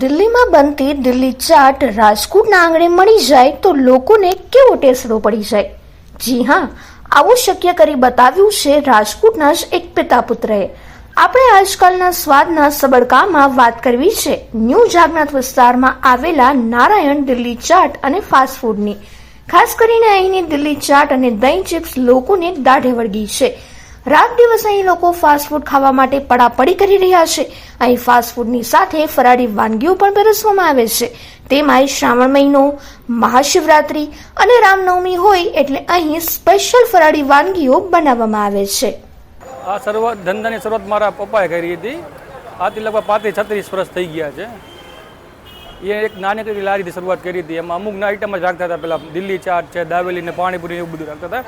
દિલ્હીમાં બનતી દિલ્હી ચાટ રાજકોટના આંગણે મળી જાય તો લોકોને કેવો ટેસડો પડી જાય? જી હા, આવું શક્ય કરી બતાવ્યું છે રાજકોટના જ એક પિતા પુત્રએ આપણે આજકાલના સ્વાદના સબળકામાં વાત કરવી છે. ન્યૂ જાગનાથ વિસ્તારમાં આવેલા નારાયણ દિલ્હી ચાટ અને ફાસ્ટ ફૂડની. ખાસ કરીને અહીંની દિલ્હી ચાટ અને દહીં ચિપ્સ લોકોને દાઢે વળગી છે. રાત દિવસ અહીં લોકો ફાસ્ટ ફૂડ ખાવા માટે પડાપડી કરી રહ્યા છે. અહીં ફાસ્ટ ફૂડની સાથે ફરાળી વાનગીઓ પણ પીરસવામાં આવે છે. તેમાં શ્રાવણ મહિનો, મહાશિવરાત્રી અને રામનવમી હોય એટલે અહીં સ્પેશિયલ ફરાળી વાનગીઓ બનાવવામાં આવે છે. આ શરૂઆત ધંધાની શરૂઆત મારા પપ્પાએ કરી હતી. આથી લગભગ પાંત્રીસ, છત્રીસ વર્ષ થઈ ગયા છે. એ એક નાનકડી લારીથી શરૂઆત કરી હતી. એમાં અમુક આઈટમ જ રાખતા હતા. પેલા દિલ્હી ચાટ છે દાવેલી ને પાણીપુરી એવું બધું રાખતા હતા.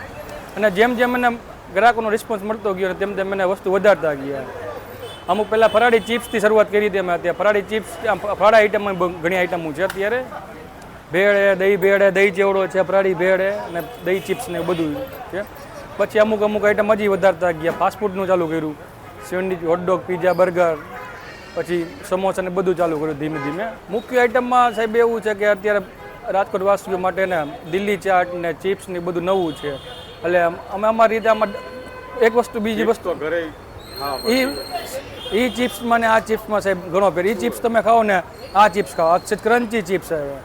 અને જેમ જેમ મને ગ્રાહકોનો રિસ્પોન્સ મળતો ગયો તેમ તેમ મને વસ્તુ વધારતા ગયા. અમુક પહેલાં ફરાળી ચિપ્સથી શરૂઆત કરી હતી અમે અત્યારે. ફરાળી ચિપ્સ ફરાળા આઈટમ ઘણી આઈટમો છે અત્યારે. ભેળ હે દહીં ભેળ હે દહીં ચેવડો છે, ફરાળી ભેળ હે અને દહીં ચિપ્સ ને બધું છે. પછી અમુક અમુક આઈટમ હજી વધારતા ગયા. ફાસ્ટફૂડનું ચાલુ કર્યું. સેન્ડવિચ હોટડોગ પીઝા બર્ગર પછી સમોસા ને બધું ચાલુ કર્યું ધીમે ધીમે. મુખ્ય આઈટમમાં સાહેબ એવું છે કે અત્યારે રાજકોટ વાસીઓ માટે ને દિલ્હી ચાટ ને ચિપ્સ ને બધું નવું છે. એટલે અમે અમારી રીતે આમાં એક વસ્તુ બીજી વસ્તુ. ઘરે એ એ ચિપ્સમાં ને આ ચિપ્સમાં સાહેબ ઘણો ફેર. એ ચિપ્સ તમે ખાઓ ને આ ચિપ્સ ખાઓ. છે ક્રન્ચી ચિપ્સ આવે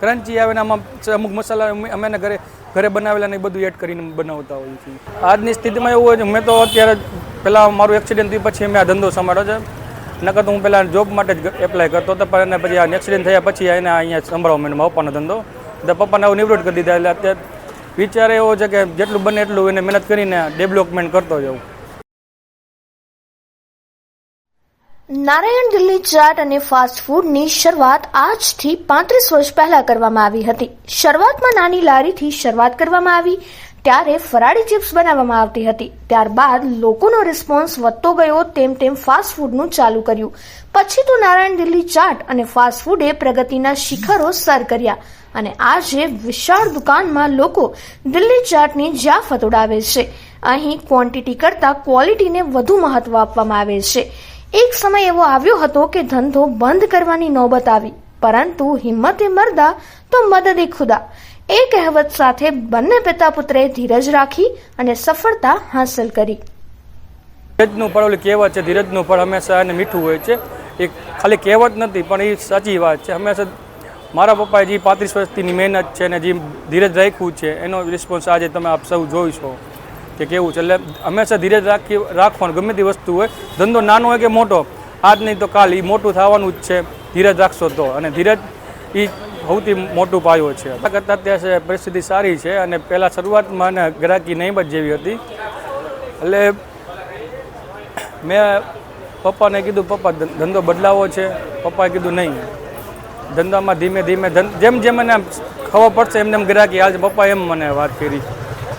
ક્રન્ચી. આવે ને આમાં અમુક મસાલા અમે એને ઘરે ઘરે બનાવેલા ને એ બધું એડ કરીને બનાવતા હોઈએ છીએ. આજની સ્થિતિમાં એવું હોય છે મેં તો અત્યારે પહેલાં મારું એક્સિડન્ટ થયું પછી મેં આ ધંધો સંભાળ્યો છે. નકર તો હું પહેલાં જોબ માટે જ એપ્લાય કરતો હતો પણ એને પછી આ એક્સિડન્ટ થયા પછી એને અહીંયા સંભાળવા મને પપ્પાનો ધંધો. તો પપ્પાને આવું નિવૃત્ત કરી દીધા એટલે અત્યારે વિચાર એવો છે કે જેટલું બને એટલું એને મહેનત કરીને ડેવલપમેન્ટ કરતો જાઉં નારાયણ દિલ્હી ચાટ અને ફાસ્ટ ફૂડની શરૂઆત આજથી પાંત્રીસ વર્ષ પહેલા કરવામાં આવી હતી. શરૂઆતમાં નાની લારીથી શરૂઆત કરવામાં આવી. ત્યારે ફરાળી ચિપ્સ બનાવવામાં આવતી હતી. ત્યારબાદ લોકોનો રિસ્પોન્સ વધતો ગયો, તેમ તેમ ફાસ્ટ ફૂડનું ચાલુ કર્યું. પછી તો નારાયણ દિલ્હી ચાટ અને ફાસ્ટ ફૂડે પ્રગતિના શિખરો સર કર્યા. અને આજે વિશાળ દુકાનમાં લોકો દિલ્હી ચાટની જ્યાં ઉડાવે છે. અહીં ક્વોન્ટિટી કરતાં ક્વોલિટીને વધુ મહત્વ આપવામાં આવે છે. એક સમય એવો આવ્યો હતો કે ધંધો બંધ કરવાની નોબત આવી. પરંતુ હિંમતે મરદા તો મદદે ખુદા. એ કહેવત સાથે બંને પિતા પુત્રે ધીરજ રાખી અને સફળતા હાંસલ કરી. ધીરજનું ફળ ઓલી કહેવત છે, ધીરજનું ફળ હંમેશા એને મીઠું હોય છે. એ ખાલી કહેવત નથી, પણ એ સાચી વાત છે. હંમેશા મારા પપ્પાએ જે પાંત્રીસ વર્ષની મહેનત છે ને જે ધીરજ રાખ્યું છે, એનો રિસ્પોન્સ આજે તમે આપ સૌ જોઈ છો કે કેવું છે. એટલે હંમેશા ધીરજ રાખી, રાખવાનું ગમે તે વસ્તુ હોય. ધંધો નાનો હોય કે મોટો, આજ નહીં તો કાલ એ મોટું થવાનું જ છે. ધીરજ રાખશો તો. અને ધીરજ એ સૌથી મોટું પાયો છે. કરતાં અત્યારે પરિસ્થિતિ સારી છે અને પહેલાં શરૂઆતમાં ને ગ્રાહકી નહીં જ જેવી હતી. એટલે મેં પપ્પાને કીધું, પપ્પા ધંધો બદલાવો છે. પપ્પાએ કીધું, નહીં. ધંધામાં ધીમે ધીમે જેમ જેમ મને ખબર પડશે એમને એમ ગ્રાહકી હાલ પપ્પા એમ મને વાત કરી.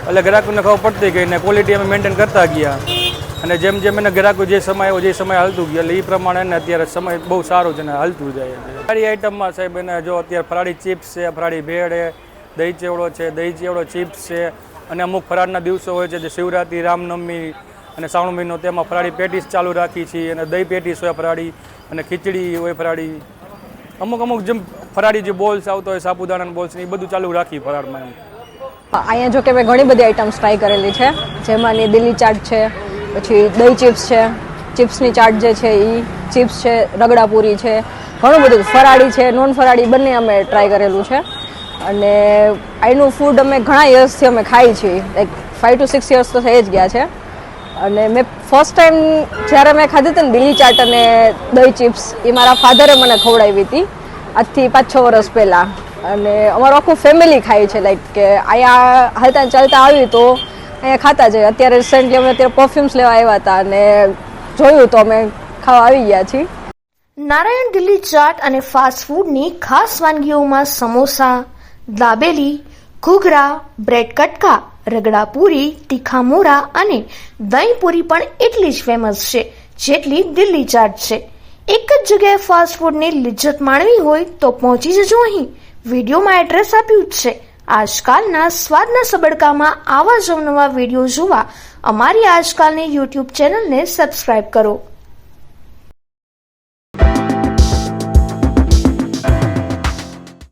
એટલે ગ્રાહકોને ખબર પડતી ગઈ ને ક્વોલિટી અમે મેન્ટેન કરતા ગયા. અને જેમ જેમ એને ગ્રાહકો જે સમય જે સમય હાલતું ગયું, એટલે એ પ્રમાણે એને અત્યારે સમય બહુ સારો છે ને હાલતું જાય ફરાળી આઈટમમાં સાહેબ એને જો અત્યારે ફરાળી ચિપ્સ છે, ફરાળી ભેળ છે, દહીં ચેવડો છે, દહીં ચેવડો ચિપ્સ છે, અને અમુક ફરાળના દિવસો હોય છે, જે શિવરાત્રિ, રામનવમી અને શ્રાવણ મહિનો, તેમાં ફરાળી પેટીસ ચાલુ રાખી છીએ અને દહીં પેટીસ હોય ફરાળી, અને ખીચડી હોય ફરાળી. અમુક અમુક જેમ ફરાળી જે બોલ્સ આવતો હોય સાપુદાણાના બોલ્સ એ બધું ચાલુ રાખી ફરાળમાં એમ. અહીંયા જો કે મેં ઘણી બધી આઈટમ્સ ટ્રાય કરેલી છે જેમાંની દિલ્હી ચાટ છે પછી દહીં ચિપ્સ છે, ચિપ્સની ચાટ જે છે એ ચિપ્સ છે રગડાપૂરી છે, ઘણું બધું ફરાળી છે, નોન ફરાળી બંને અમે ટ્રાય કરેલું છે. અને અહીંનું ફૂડ અમે ઘણા યર્સથી અમે ખાઈ છીએ like five to six years તો થઈ જ ગયા છે. અને મેં ફર્સ્ટ ટાઈમ જ્યારે મેં ખાધી હતી ને દિલ્હી ચાટ અને દહીં ચિપ્સ, એ મારા ફાધરે મને ખવડાવી હતી, આજથી પાંચ છ વર્ષ પહેલાં. અને અમારું આખું ફેમિલી ખાય છે લાઈક કે અહીંયા હાલતા ચાલતા આવી તો અહીંયા ખાતા જઈએ. અત્યારે રિસેન્ટલી અમે અત્યારે પરફ્યુમ્સ લેવા આવ્યા હતા અને જોયું તો અમે ખાવા આવી ગયા છીએ. નારાયણ દિલ્હી ચાટ અને ફાસ્ટ ફૂડની ખાસ વાનગીઓમાં સમોસા, દાબેલી, ઘૂઘરા બ્રેડ કટકા રગડાપુરી તીખા મોરા અને દહીં પૂરી પણ એટલી જ ફેમસ છે, જેટલી દિલ્હી ચાટ છે. એક જ જગ્યાએ ફાસ્ટ ફૂડની લિજ્જત માણવી હોય તો પહોંચી જજો અહીં. વિડીયોમાં એડ્રેસ આપ્યું જ છે. આજકાલના સ્વાદના સબડકામાં આવા જ વીડિયો જોવા અમારી આજકાલની યુટ્યુબ ચેનલને સબસ્ક્રાઇબ કરો.